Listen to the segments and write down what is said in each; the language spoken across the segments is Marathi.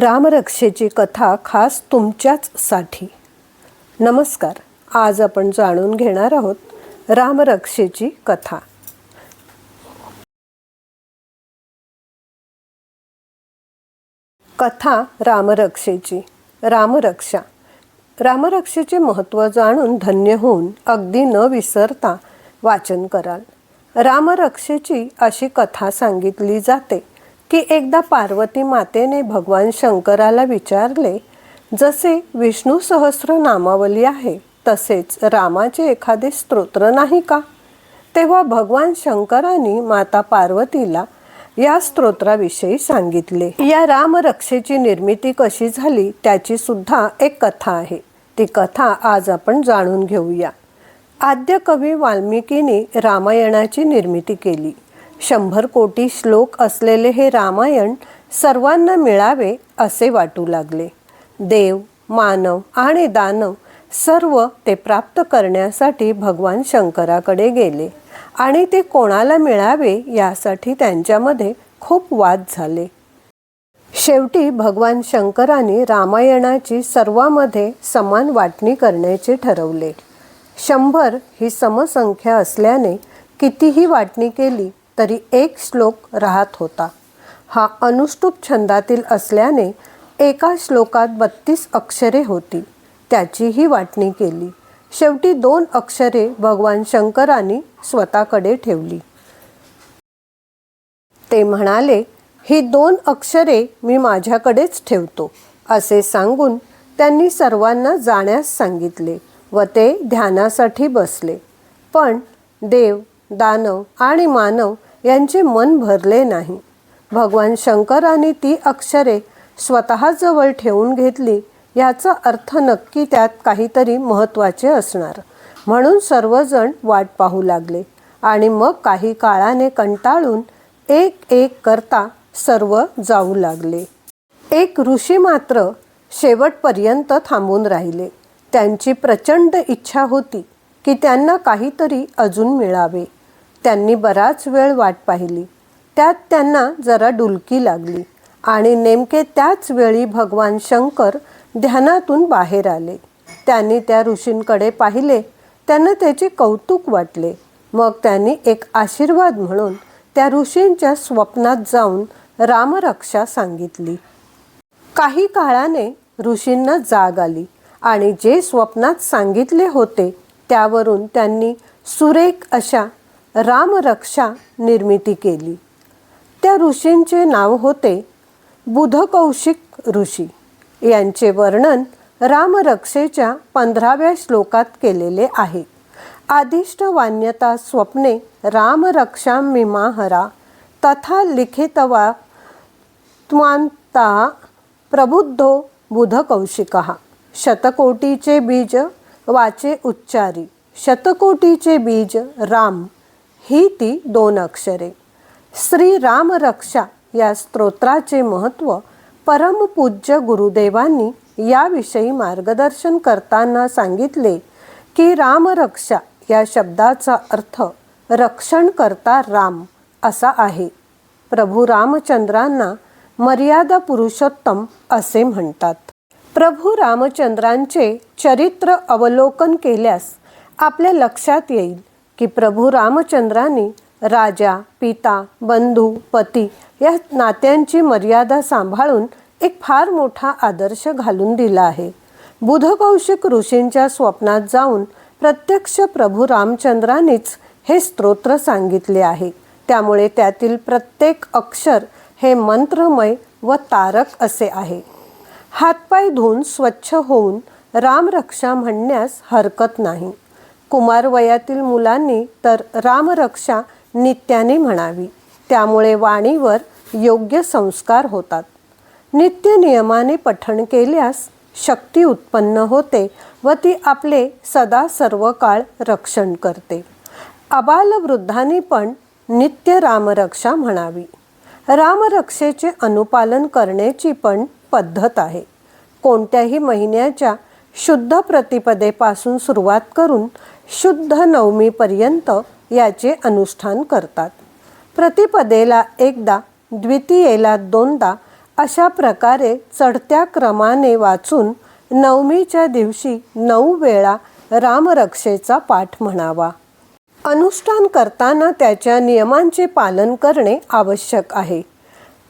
रामरक्षेची कथा खास तुमच्याचसाठी नमस्कार आज आपण जाणून घेणार आहोत रामरक्षेची कथा. कथा रामरक्षेची रामरक्षा. रामरक्षेचे महत्त्व जाणून धन्य होऊन अगदी न विसरता वाचन कराल. रामरक्षेची अशी कथा सांगितली जाते. की एकदा पार्वती मातेने भगवान शंकराला विचारले जसे विष्णू सहस्र नामावली आहे तसेच रामाचे एखादे स्तोत्र नाही का? तेव्हा भगवान शंकरांनी माता पार्वतीला या स्तोत्राविषयी सांगितले. या रामरक्षेची निर्मिती कशी झाली त्याची सुद्धा एक कथा आहे. ती कथा आज आपण जाणून घेऊया. आद्य कवी वाल्मिकीने रामायणाची निर्मिती केली. शंभर कोटी श्लोक असलेले हे रामायण सर्वांना मिळावे असे वाटू लागले. देव मानव आणि दानव सर्व ते प्राप्त करण्यासाठी भगवान शंकराकडे गेले आणि ते कोणाला मिळावे यासाठी त्यांच्यामध्ये खूप वाद झाले. शेवटी भगवान शंकराने रामायणाची सर्वामध्ये समान वाटणी करण्याचे ठरवले. शंभर ही समसंख्या असल्याने कितीही वाटणी केली तरी एक श्लोक राहत होता. हा अनुष्टुप छंदातील असल्याने एका श्लोकात बत्तीस अक्षरे होती. त्याचीही वाटणी केली. शेवटी दोन अक्षरे भगवान शंकरांनी स्वतःकडे ठेवली. ते म्हणाले ही दोन अक्षरे मी माझ्याकडेच ठेवतो असे सांगून त्यांनी सर्वांना जाण्यास सांगितले व ते ध्यानासाठी बसले. पण देव दानव आणि मानव यांचे मन भरले नाही. भगवान शंकराने ती अक्षरे स्वतःजवळ ठेवून घेतली याचा अर्थ नक्की त्यात काहीतरी महत्त्वाचे असणार. म्हणून सर्वजण वाट पाहू लागले आणि मग काही काळाने कंटाळून एक एक करता सर्व जाऊ लागले. एक ऋषी मात्र शेवटपर्यंत थांबून राहिले. त्यांची प्रचंड इच्छा होती की त्यांना काहीतरी अजून मिळावे. त्यांनी बराच वेळ वाट पाहिली. त्यात त्यांना जरा डुलकी लागली आणि नेमके त्याच वेळी भगवान शंकर ध्यानातून बाहेर आले. त्यांनी त्या ऋषींकडे पाहिले. त्यांना त्याचे कौतुक वाटले. मग त्यांनी एक आशीर्वाद म्हणून त्या ऋषींच्या स्वप्नात जाऊन रामरक्षा सांगितली. काही काळाने ऋषींना जाग आली आणि जे स्वप्नात सांगितले होते त्यावरून त्यांनी सुरेख अशा रामरक्षा निर्मिती केली. त्या ऋषींचे नाव होते बुधकौशिक ऋषी. यांचे वर्णन रामरक्षेच्या पंधराव्या श्लोकात केलेले आहे. आदिष्ट वान्यता स्वप्ने रामरक्षा मिमाहरा तथा लिखितवा त्वांता प्रबुद्धो बुधकौशिक. शतकोटीचे बीज वाचे उच्चारी. शतकोटीचे बीज राम. ही ती दोन अक्षरे. श्री रामरक्षा या स्तोत्राचे महत्त्व परमपूज्य गुरुदेवांनी याविषयी मार्गदर्शन करताना सांगितले की रामरक्षा या शब्दाचा अर्थ रक्षण करता राम असा आहे. प्रभू रामचंद्रांना मर्यादा पुरुषोत्तम असे म्हणतात. प्रभू रामचंद्रांचे चरित्र अवलोकन केल्यास आपल्या लक्षात येईल की प्रभू रामचंद्रांनी राजा पिता बंधू पती या नात्यांची मर्यादा सांभाळून एक फार मोठा आदर्श घालून दिला आहे. बुधकौशिक ऋषींच्या स्वप्नात जाऊन प्रत्यक्ष प्रभू रामचंद्रांनीच हे स्तोत्र सांगितले आहे. त्यामुळे त्यातील प्रत्येक अक्षर हे मंत्रमय व तारक असे आहे. हातपाय धुवून स्वच्छ होऊन रामरक्षा म्हणण्यास हरकत नाही. कुमार वयातील मुलांनी तर रामरक्षा नित्याने म्हणावी. त्यामुळे वाणीवर योग्य संस्कार होतात. नित्य नियमाने पठण केल्यास शक्ती उत्पन्न होते व ती आपले सदा सर्व काळ रक्षण करते. अबालवृद्धाने पण नित्य रामरक्षा म्हणावी. रामरक्षेचे अनुपालन करण्याची पण पद्धत आहे. कोणत्याही महिन्याच्या शुद्ध प्रतिपदेपासून सुरुवात करून शुद्ध नवमीपर्यंत याचे अनुष्ठान करतात. प्रतिपदेला एकदा द्वितीयेला दोनदा अशा प्रकारे चढत्या क्रमाने वाचून नवमीच्या दिवशी नऊ वेळा रामरक्षेचा पाठ म्हणावा. अनुष्ठान करताना त्याच्या नियमांचे पालन करणे आवश्यक आहे.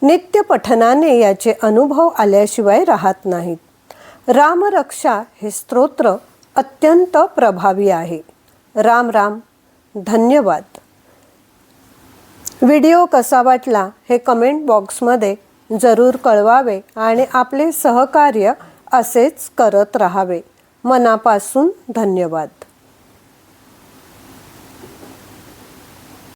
नित्य पठनाने याचे अनुभव आल्याशिवाय राहत नाहीत. रामरक्षा हे स्तोत्र अत्यंत प्रभावी आहे. राम राम. धन्यवाद. व्हिडिओ कसा वाटला हे कमेंट बॉक्समध्ये जरूर कळवावे आणि आपले सहकार्य असेच करत राहावे. मनापासून धन्यवाद.